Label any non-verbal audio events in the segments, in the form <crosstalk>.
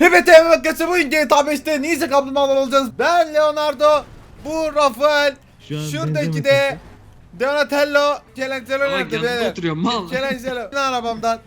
Evet evet arkadaşlar bugün GTA 5'te Ninja kaplumbağalar olacağız. Ben Leonardo, bu Rafael, Şu an şuradaki de Donatello, Celangelo Bak nerede beyler? oturuyor mal. <laughs> Celangelo. İn lan arabamdan.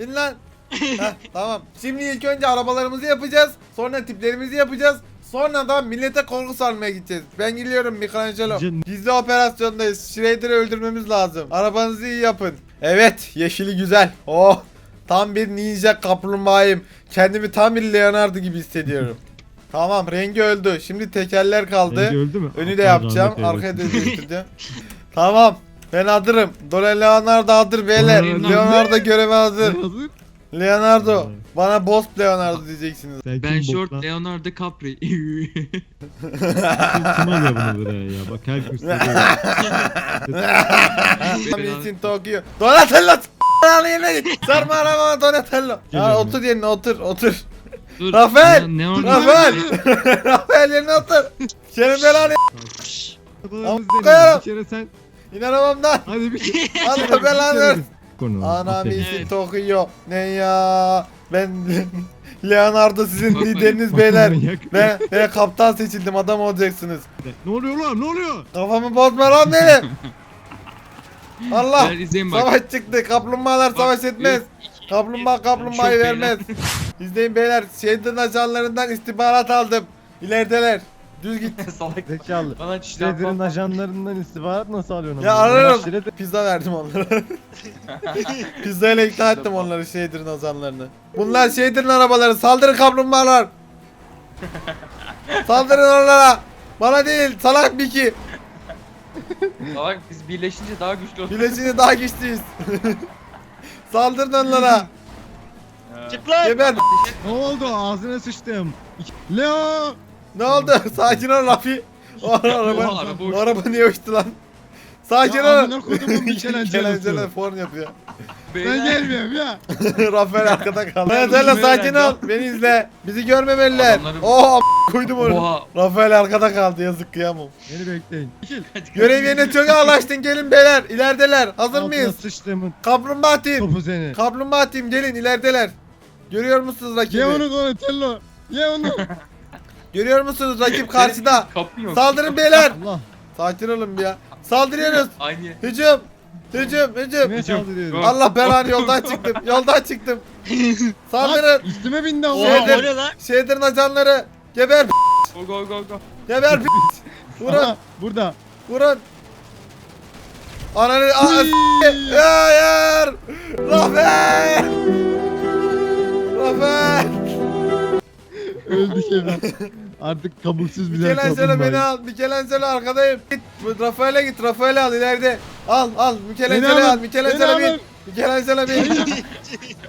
İn lan. <laughs> Heh, tamam. Şimdi ilk önce arabalarımızı yapacağız. Sonra tiplerimizi yapacağız. Sonra da millete korku salmaya gideceğiz. Ben gidiyorum Michelangelo. Can- Gizli operasyondayız. Schrader'ı öldürmemiz lazım. Arabanızı iyi yapın. Evet, yeşili güzel. Oh, tam bir ninja kaplumbağayım. Kendimi tam bir Leonardo gibi hissediyorum. <laughs> tamam, rengi öldü. Şimdi tekerler kaldı. Rengi öldü mü? Önü de Allah yapacağım. rahmet Arkaya da değiştireceğim. <laughs> tamam. Ben hazırım. Dole Leonardo hazır beyler. Leonardo. Leonardo göreve hazır. Hazır. Leonardo. Vay. Bana boss Leonardo diyeceksiniz. Sen Ben kim short lan? Leonardo Capri. Kim, kim alıyor bunu buraya ya? Bak her gösteriyor. <laughs> Hamilton Tokyo. Donatello. S***lan yerine git. Sarma arabama Donatello. Ha, otur yerine otur otur. Dur. Rafael! Ne, ne oldu? Rafael. <laughs> Rafael yerine otur. Senin belanı. Bir kere sen. İn arabamdan. Hadi bir <laughs> Allah belanı versin. Ana Evet. Tokyo. Ne ya? Ben <laughs> Leonardo sizin Korkmayın. lideriniz beyler. Ben, ben kaptan seçildim adam olacaksınız. Ne oluyor lan? Ne oluyor? Kafamı bozma lan beni. Allah. Gel izleyin bak. Savaş çıktı. Kaplumbağalar Bak, savaş etmez. iki, Kaplumbağa kaplumbağayı Çok vermez. <laughs> İzleyin beyler. Şehrin ajanlarından istihbarat aldım. İlerideler. Düz git. <laughs> Salak. Zekalı. Bana Shredder'ın ajanlarından istihbarat nasıl alıyorsun? Ya ararım. Shredder- Pizza verdim onlara. <laughs> Pizza ile ikna ettim onları Shader'ın ajanlarını. Bunlar Shader'ın arabaları. Saldırın kaplumbağalar. Saldırın onlara. Bana değil. Salak Biki. Salak biz birleşince daha güçlü oluruz. Bileşini daha güçlüyüz. <laughs> Saldırın onlara. Geber. Ne oldu? Ağzına sıçtım. İki- Leo! Ne oldu? <laughs> Sakin ol Rafi. O araba, Oha, araba o araba niye uçtu lan? Sakin Ya ol. amına kodumun Michelangelo'su. <laughs> Michelangelo form yapıyor. Ben Beyler, gelmiyorum ya. <laughs> Rafael arkada kaldı. Ben Rafael uzun sakin ol. Beni izle. Bizi görmemeliler. Adamları- Oo a- koydum onu. Oha. Rafael arkada kaldı yazık kıyamam. Beni bekleyin. Görev yerine çok ağlaştın gelin beyler. İlerideler. Hazır Altına mıyız? sıçtımın Kaplumbağa team. topu seni. Kaplumbağa team gelin ilerideler. Görüyor musunuz rakibi? Ye onu Donatello. Ye onu. Görüyor musunuz rakip karşıda? Kapı yok. Saldırın beyler. Allah. Sakin olun bir ya. Saldırıyoruz. <laughs> Aynı. Hücum. Hücum. Hücum. Kime saldırıyorsun? Allah belanı yoldan <laughs> çıktım. Yoldan çıktım. <laughs> Saldırın. Üstüme bindi Allah. Şeydir, şeydirin ajanları. Geber. Go go go go. Geber. Vurun. Aha, Burada. Vurun. Ananı. Aa, Uy. Hayır. Rafael. Öldük evlat. <laughs> Artık kabuksuz birer Michelangelo beni al. Michelangelo arkadayım. Git. Rafael'e git. Rafael'e al ileride. Al al. Michelangelo'yu al. Michelangelo beni bin. alın. Michelangelo bin.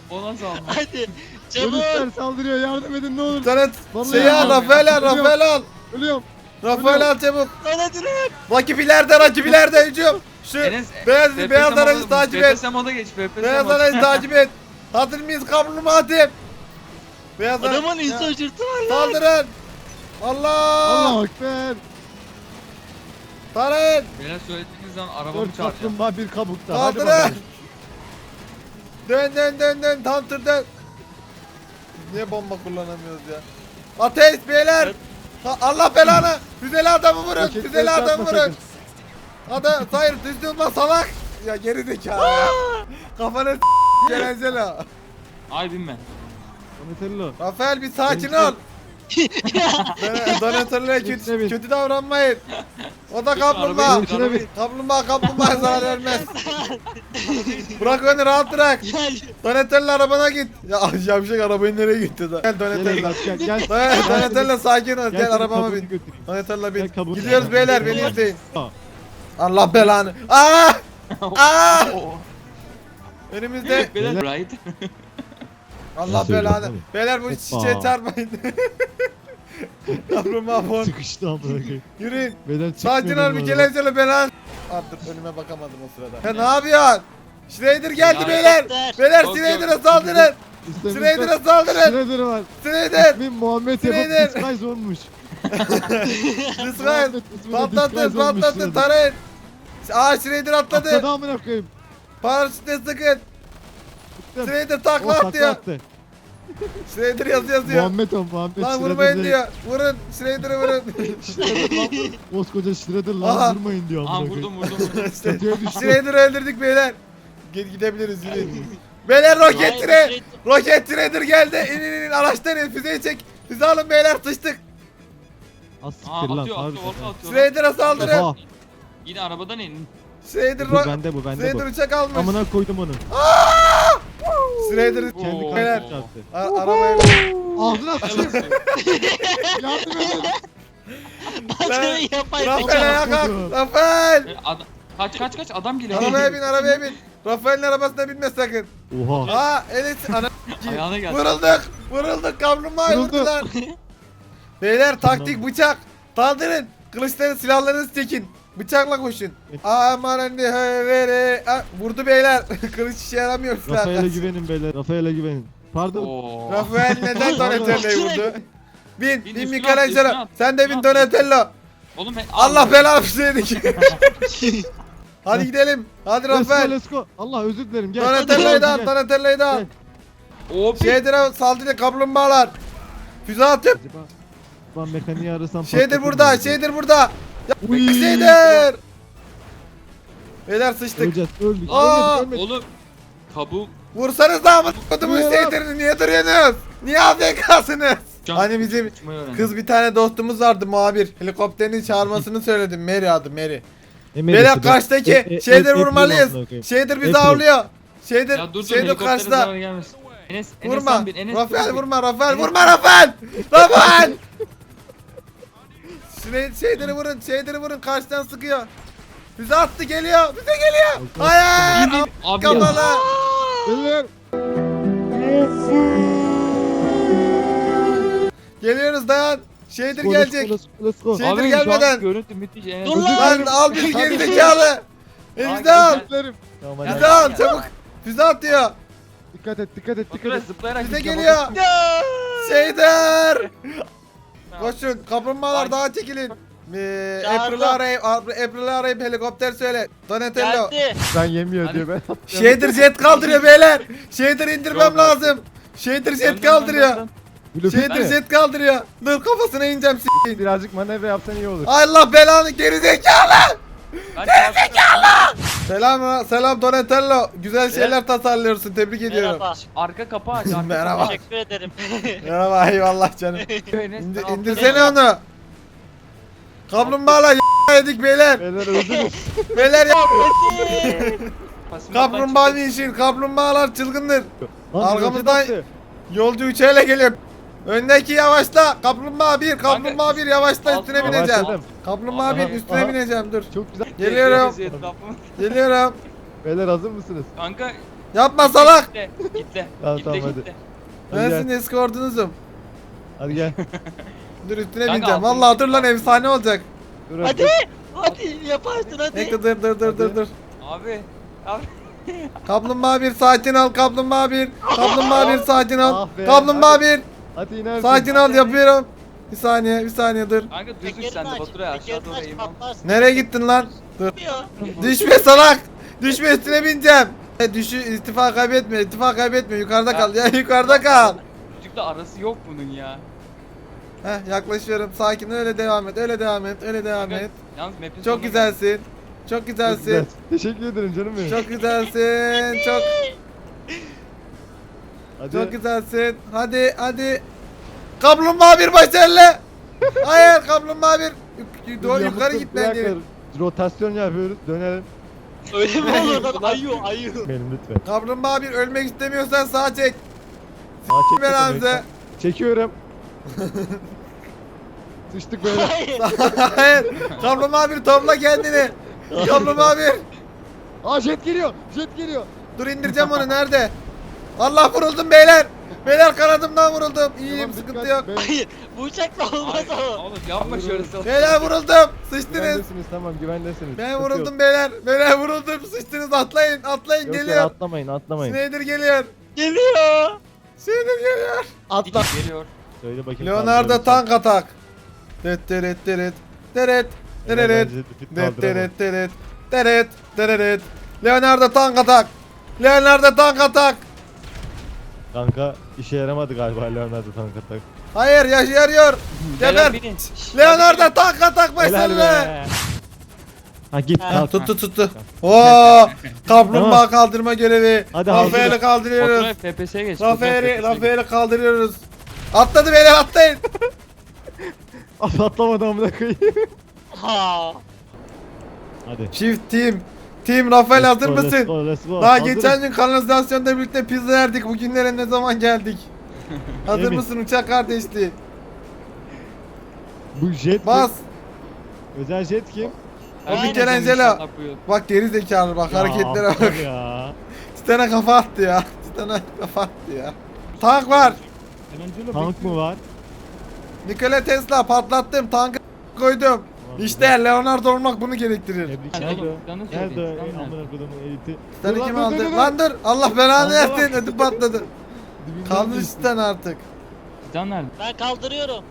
O nasıl aldı? Hadi çabuk. Polisler saldırıyor yardım edin ne olur. Sana Vallahi şeyi al. al. Rafael al. Rafael al. Ölüyorum. Rafael al çabuk. Hadi durun. Rakip ileride. Rakip ileride. Hücum. Şu Enes. beyaz, beyaz aracı takip et. FPS moda geç. FPS Beyaz moda. aracı takip et. Hazır mıyız kaplumbağa team? Beyaz aracı. Adamın insan şırtı var lan. Saldırın. Allah. Allah ekber. Sarın. Beyler söylediğiniz zaman arabamı Dört çağıracağım. kaplumbağa bir kabukta. Hadi Saldırın. bakalım. Dön dön dön dön. Tam tır dön. Niye bomba kullanamıyoruz ya? Ateş beyler. Ha, Allah belanı. Füzeli adamı vurun. Roketleri Füzeli adamı çarpma vurun. sakın. Adam hayır düzgün lan salak. Ya geri zekalı ya. Kafanı s*** Celenzelo. Ay binme. Donatello. Rafael bir sakin ol. Don- Donatello'ya kötü, Hepsine bin. kötü davranmayın. O da kaplumbağa. Arabayı- bir- Kaplumbağa kaplumbağa zarar vermez. bırak beni rahat bırak. Gel. Donatello arabana git. Ya yavşak arabayı nereye gitti da? Gel Gel Donatello. evlat gel gel. Don- Donatello sakin ol. Gel seni arabama kabuğunu bin. götüreyim. Donatello Gel bin. kabuğunu- Gidiyoruz beyler beni Gel. izleyin. Aa, Allah belanı. Aa! <laughs> Aa! Önümüzde. Beyler right. Allah Ben söylüyorum belanı. Beyler bu Hoppa. çiçeğe çarpmayın. <laughs> Kaplumbağa fon. Sıkıştı amına koyayım. Yürüyün. Beyler Sakin ol çıkmıyorum Michelangelo belan. Aa, dur önüme bakamadım o sırada. Ya ne yapıyorsun? Schrader geldi Ya, beyler. Schrader. Beyler Yok, Schrader'a yok. saldırın. Schrader'a saldırın. Schrader var. Schrader. İsmi Muhammed Schrader. yapıp disguise olmuş. <laughs> Disguise. Muhammed ismine Patlatın disguise olmuş patlatın Schrader. tarayın. Aa Schrader Atladı atladı. amına koyayım. Paraşütle sıkın. Sıktım. Schrader O takla attı ya. Schrader yazı yazıyor. Muhammed o Muhammed. Lan vurmayın diyor. Vurun. Schrader'ı vurun. <laughs> Koskoca Shredder Aha. lan vurmayın diyor. Aa amına vurdum koyayım. vurdum vurdum. <laughs> Düştü. Schrader'ı öldürdük beyler. Gel gidebiliriz yürüyün. beyler roket Hayır, tire. şey- Roket Trader geldi. İn in in araçtan in füzeyi çek. Füze alın beyler sıçtık. Az Aa siktir lan. atıyor atıyor orta atıyor. Trader'a saldırın. Oha. Yine arabadan in. Trader, Bu ro- bende bu bende Trader bu. uçak almış. Amına koydum onu. Trader Kendi Oo. Beyler. çarptı. A- arabaya Ağzına sıçayım. <laughs> Yardım edin. Batı'nın yapay Rafael zeka. ayağa kalk. Rafael. Kaç kaç kaç adam geliyor. Arabaya bin arabaya bin. Rafael'in arabasına binme sakın. Oha. Aa evet ana. Ayağına geldi. Vurulduk. Vurulduk kaplumbağa Vuruldu. vurdular. Beyler taktik bıçak. Saldırın. Kılıçları silahlarınızı çekin. Bıçakla koşun. Aman anne vere. Vurdu beyler. <laughs> Kılıç işe yaramıyor Rafael'e güvenin beyler. Rafael'e güvenin. Pardon. Oo. Rafael neden Donatello'yu vurdu? Bin, Bin, bin üstüne at, Michelangelo. at. Sen de bin Üstüne at. Donatello. Oğlum ben Allah belanı versin. <laughs> Hadi gidelim. Hadi Let's go Rafael. let's go. Allah özür dilerim gel. Donatello'yu da Gel. al, Donatello'yu da al. Gel. Hop. Şeydir'e saldırı kaplumbağalar. Füze atıp. Acaba ben mekaniği arasam Şeydir patlatır burada, mıyım? şeydir burada. Uy. Şeydir. Beyler sıçtık. Öleceğiz öldük. Aa! Ölmedik ölmedik. Oğlum. Kabuğum. Vursanız da mı kodumun Buyurun. şeydirini niye duruyorsunuz? Niye AFK'sınız? Can- Hani bizim Uçmayı öğrendim. kız bir tane dostumuz vardı muhabir. Helikopterini çağırmasını <laughs> söyledim. Mary adı Mary. Beyler dedi. karşıdaki E- şeydir vurmalıyız. Amına Şeydir bizi avlıyor. Şeydir, Ya dur dur şeydir helikoptere karşıda. zarar gelmesin. Enes, Enes Vurma. sen bin, Enes Rafael bin. vurma Rafael Enes- vurma Rafael. <laughs> Rafael. Şey, şeyleri vurun şeyleri vurun karşıdan sıkıyor. Bize attı geliyor. Bize geliyor. Hayır. Abi ya. Kapalı. Beyler. Geliyoruz dayan. Şeydir go, gelecek. Şey- Abi Şeydir an gelmeden. Görüntü müthiş Enes. Dur lan. Lan al bizi gerizekalı. Elimizde Ay, al. gel. Özlerim. Tamam hadi. Bize al çabuk. Füze atıyor. Dikkat et dikkat et dikkat et. gideceğim. geliyor. Şeydir. Koşun. Kaplumbağalar Ay. daha çekilin. Ee, Çağırdım. April'i arayıp, April'i arayıp helikopter söyle. Donatello. Geldi. Ben yemiyor diyor ben. Shader jet kaldırıyor beyler. Shader indirmem Yok, lazım. Shader jet kaldırıyor. Shader jet kaldırıyor. Dur kafasına ineceğim s**eyim. Birazcık manevra yapsan iyi olur. Allah belanı gerizekalı. dön. Selam selam Donatello. Güzel şeyler tasarlıyorsun. Tebrik ediyorum. Merhaba. Arka kapağı aç. arka <laughs> Merhaba. Teşekkür ederim. <laughs> Merhaba eyvallah canım. <laughs> İndir, indirsene onu. Kaplumbağalar y- yedik beyler. Beyler öldünüz. Beyler ya- altındayım. Kaplumbağa işin. Kaplumbağalar çılgındır. Arkamızdan-. Yolcu uçağıyla geliyor. Öndeki yavaşla. Kaplumbağa bir. Kaplumbağa Kanka, bir yavaşla üstüne altına bineceğim. Kaplumbağa bir Aha, üstüne aha. bineceğim dur. Çok güzel. Geliyorum. Geliyorum. Beyler hazır mısınız? Kanka. Yapma salak. Gitle. Gitle. <laughs> Tamam, Gitle tamam, hadi. gitle. Ben Hadi gel. sizin eskortunuzum. Hadi gel. Dur üstüne Kanka, bineceğim. altını- Vallahi dur lan efsane olacak. Dur Hadi. Hadi yaparsın hadi. Bekle dur dur dur dur Hadi. dur. Abi. Abi. Kaplumbağa bir sakin ol kaplumbağa bir. <laughs> Kaplumbağa bir sakin ol. Ah be, Kaplumbağa hadi. bir. Hadi inersin. Sakin ol yapıyorum. Bir saniye bir saniye dur. Kanka düz düz Tekerini sen de. Batur'a aşağı doğru eğim. Nereye gittin lan? Dur. Düşme salak. Düşme üstüne bineceğim. E, Düşü istifa kaybetme. istifa kaybetme. Yukarıda Ya. kal. Ya yukarıda kal. Çocukla arası yok bunun ya. Heh yaklaşıyorum. Sakin öyle devam et. Öyle devam et. Öyle devam et. Yalnız map'in Çok sonuna- güzelsin. Çok güzelsin. güzel. Teşekkür ederim canım benim. Çok güzelsin. Çok Hadi. çok güzelsin. Hadi hadi. Kaplumbağa bir başarılı. Hayır kaplumbağa bir. Doğru yukarı gerek. ver. Rotasyon yapıyoruz. Dönelim. Öyle mi olur lan? Ayı ayı. Benim lütfen. Kaplumbağa bir ölmek istemiyorsan sağa çek. Sağa çek. Hamza. Çekiyorum. <laughs> Sıçtık böyle. Hayır. Hayır. Kaplumbağa bir topla kendini. Kaplumbağa bir. Aa jet geliyor. Jet geliyor. Dur indireceğim onu nerede? Allah vuruldum beyler. Beyler kanadımdan vuruldum. İyiyim Tamam, sıkıntı dikkat. yok. Hayır. Bu uçakla olmaz o. Oğlum yapma şöyle salak. Beyler vuruldum. Sıçtınız. Güvendesiniz tamam güvendesiniz. Ben Sıkıntı vuruldum beyler. Beyler vuruldum. Sıçtınız atlayın. Atlayın Yok, yok, geliyor. atlamayın atlamayın. Snyder geliyor. Geliyor. Snyder geliyor. Atla. Geliyor. Söyle bakayım. Leonardo tank atak. Det deret deret. Deret. Deret. Det kaldıramam. deret deret. Deret. Deret. Leonardo tank atak. Leonardo tank atak. Kanka işe yaramadı galiba Leonardo tank atak. Hayır yaş yarıyor. Beyler Geber. binin. Leonardo tank atak Helal başladı. be. Ha git Ha. kalk. Tuttu tuttu. Oo! <laughs> Kaplumbağa Tamam. kaldırma görevi. Hadi Rafael'i kaldırıyoruz. Fotoğraf FPS'e geç. Rafael'i fotoğraf FPS'e geç. Rafael'i kaldırıyoruz. Atladı beni atlayın. <laughs> Atlamadı amına koyayım. Ha. Hadi. Çift team. Team Rafael hazır Let's go, mısın? Let's go, let's go. Daha Hazırım. geçen gün kanalizasyonda birlikte pizza yerdik. Bugünlere ne zaman geldik? <laughs> Hazır Yemin. mısın uçak kardeşliği? Bu jet Bas. kim? Özel jet kim? O bineceğim Michelangelo. Bak geri zekalı bak Ya, hareketlere bak. aptal Ya. <laughs> Titana kafa attı ya. <laughs> Titana kafa attı ya. Tank var. Tank mı var? Nikola Tesla patlattım. Tankı koydum. İşte Leonardo olmak bunu gerektirir. Tebrik nerede? oğlum, canı Nerede? söyleyin, Ey, canı Amına kodumun eliti. Titan'ı Dur lan, kim dur, aldı? dur, dur. Lan dur. Allah belanı Allah versin. Ödüm patladı. Dibinden Kaldır. Titan artık. Can nerede? Ben kaldırıyorum.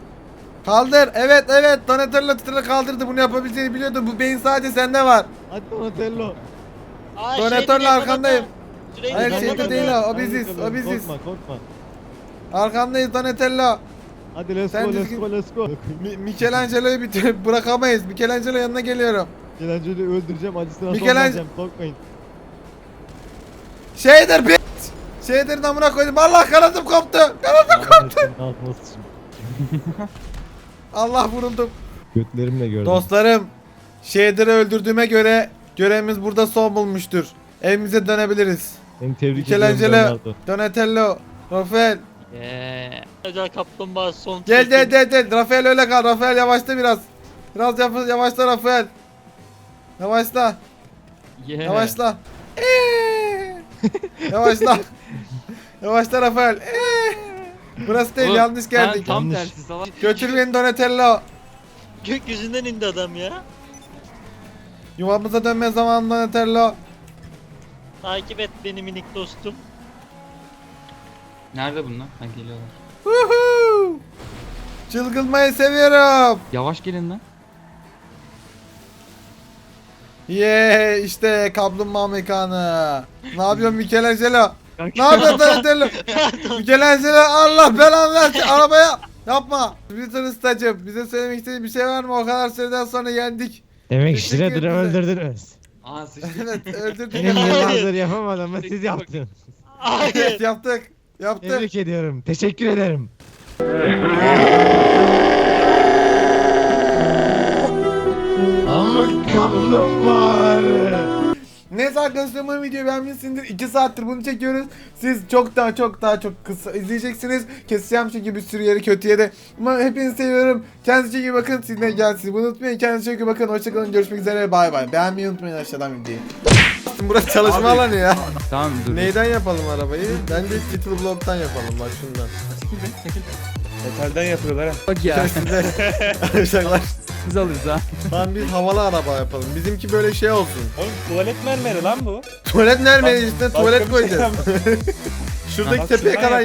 Kaldır. Evet evet. Donatello Titan'ı kaldırdı. Bunu yapabileceğini biliyordum. Bu beyin sadece sende var. Hadi Donatello. Aa, Donatello şeyleri yapamadım. arkandayım. Süreyi Hayır, şeyde değil o. O biziz. O biziz. Korkma korkma. Arkandayız Donatello. Hadi let's Sen go let's düzgün- go let's go. Mi- Michelangelo'yu bitir <laughs> bırakamayız. Michelangelo yanına geliyorum. Michelangelo öldüreceğim acısına son Michelangelo- vereceğim korkmayın. Şeydir bir. Şeydir namına koydum. Allah kanatım koptu. Kanatım koptu. Altına <laughs> sıçayım. Allah vuruldum. Götlerimle gördüm. Dostlarım. Şeydir'i öldürdüğüme göre görevimiz burada son bulmuştur. Evimize dönebiliriz. Seni tebrik ediyorum Michelangelo, Leonardo. Donatello, Rafael. Yeah. Özel kaplumbağa son Gel gel gel gel. Rafael öyle kal. Rafael yavaşla biraz. Biraz yavaş, yavaşla Rafael. Yavaşla. Yeah. Yavaşla. <laughs> Eee. yavaşla. yavaşla Rafael. Eee. Burası değil Oğlum, yanlış geldik. Tam Yanlış. tersi salak. Götür beni Donatello. Gökyüzünden indi adam ya. Yuvamıza dönme zamanı Donatello. Takip et beni minik dostum. Nerede bunlar? Ha geliyorlar. Woohoo. Çılgınmayı seviyorum. Yavaş gelin lan. Yeah işte kaplumbağa mekanı. Ne yapıyorsun Michelangelo? ne yapıyorsun <laughs> Donatello? Michelangelo Allah belanı versin arabaya. Yapma. Twitter ustacım bize söylemek istediğin bir şey var mı? O kadar süreden sonra yendik. Demek Teşekkür Shredder'ı ederim. öldürdünüz. Aa sıçtı. Evet <laughs> öldürdük. Benim yıllardır yapamadım ama siz yaptınız. Hayır. Evet yaptık. Yaptık. Tebrik ediyorum. Teşekkür ederim. Ama kaplumbağa. Neyse arkadaşlar umarım videoyu beğenmişsinizdir. 2 saattir bunu çekiyoruz. Siz çok daha çok daha çok kısa izleyeceksiniz. Keseceğim çünkü bir sürü yeri kötüye de. Umarım hepinizi seviyorum. Kendinize iyi bakın. Siz de gelsin. Bunu unutmayın. Kendinize çok iyi bakın. Hoşçakalın. Görüşmek üzere. Bay bay. Beğenmeyi unutmayın aşağıdan videoyu. <laughs> Burası çalışma alanı ya. Tamam dur. Neyden yapalım arabayı? Bence Little Block'tan yapalım bak şundan. Metalden yapıyorlar ha. Bak ya. Arkadaşlar <laughs> Biz alırız ha. tamam biz havalı araba yapalım. Bizimki böyle şey olsun. Oğlum tuvalet mermeri lan bu. Tuvalet nerede işte tuvalet bir şey koyacağız. <laughs> Şuradaki tepeye kadar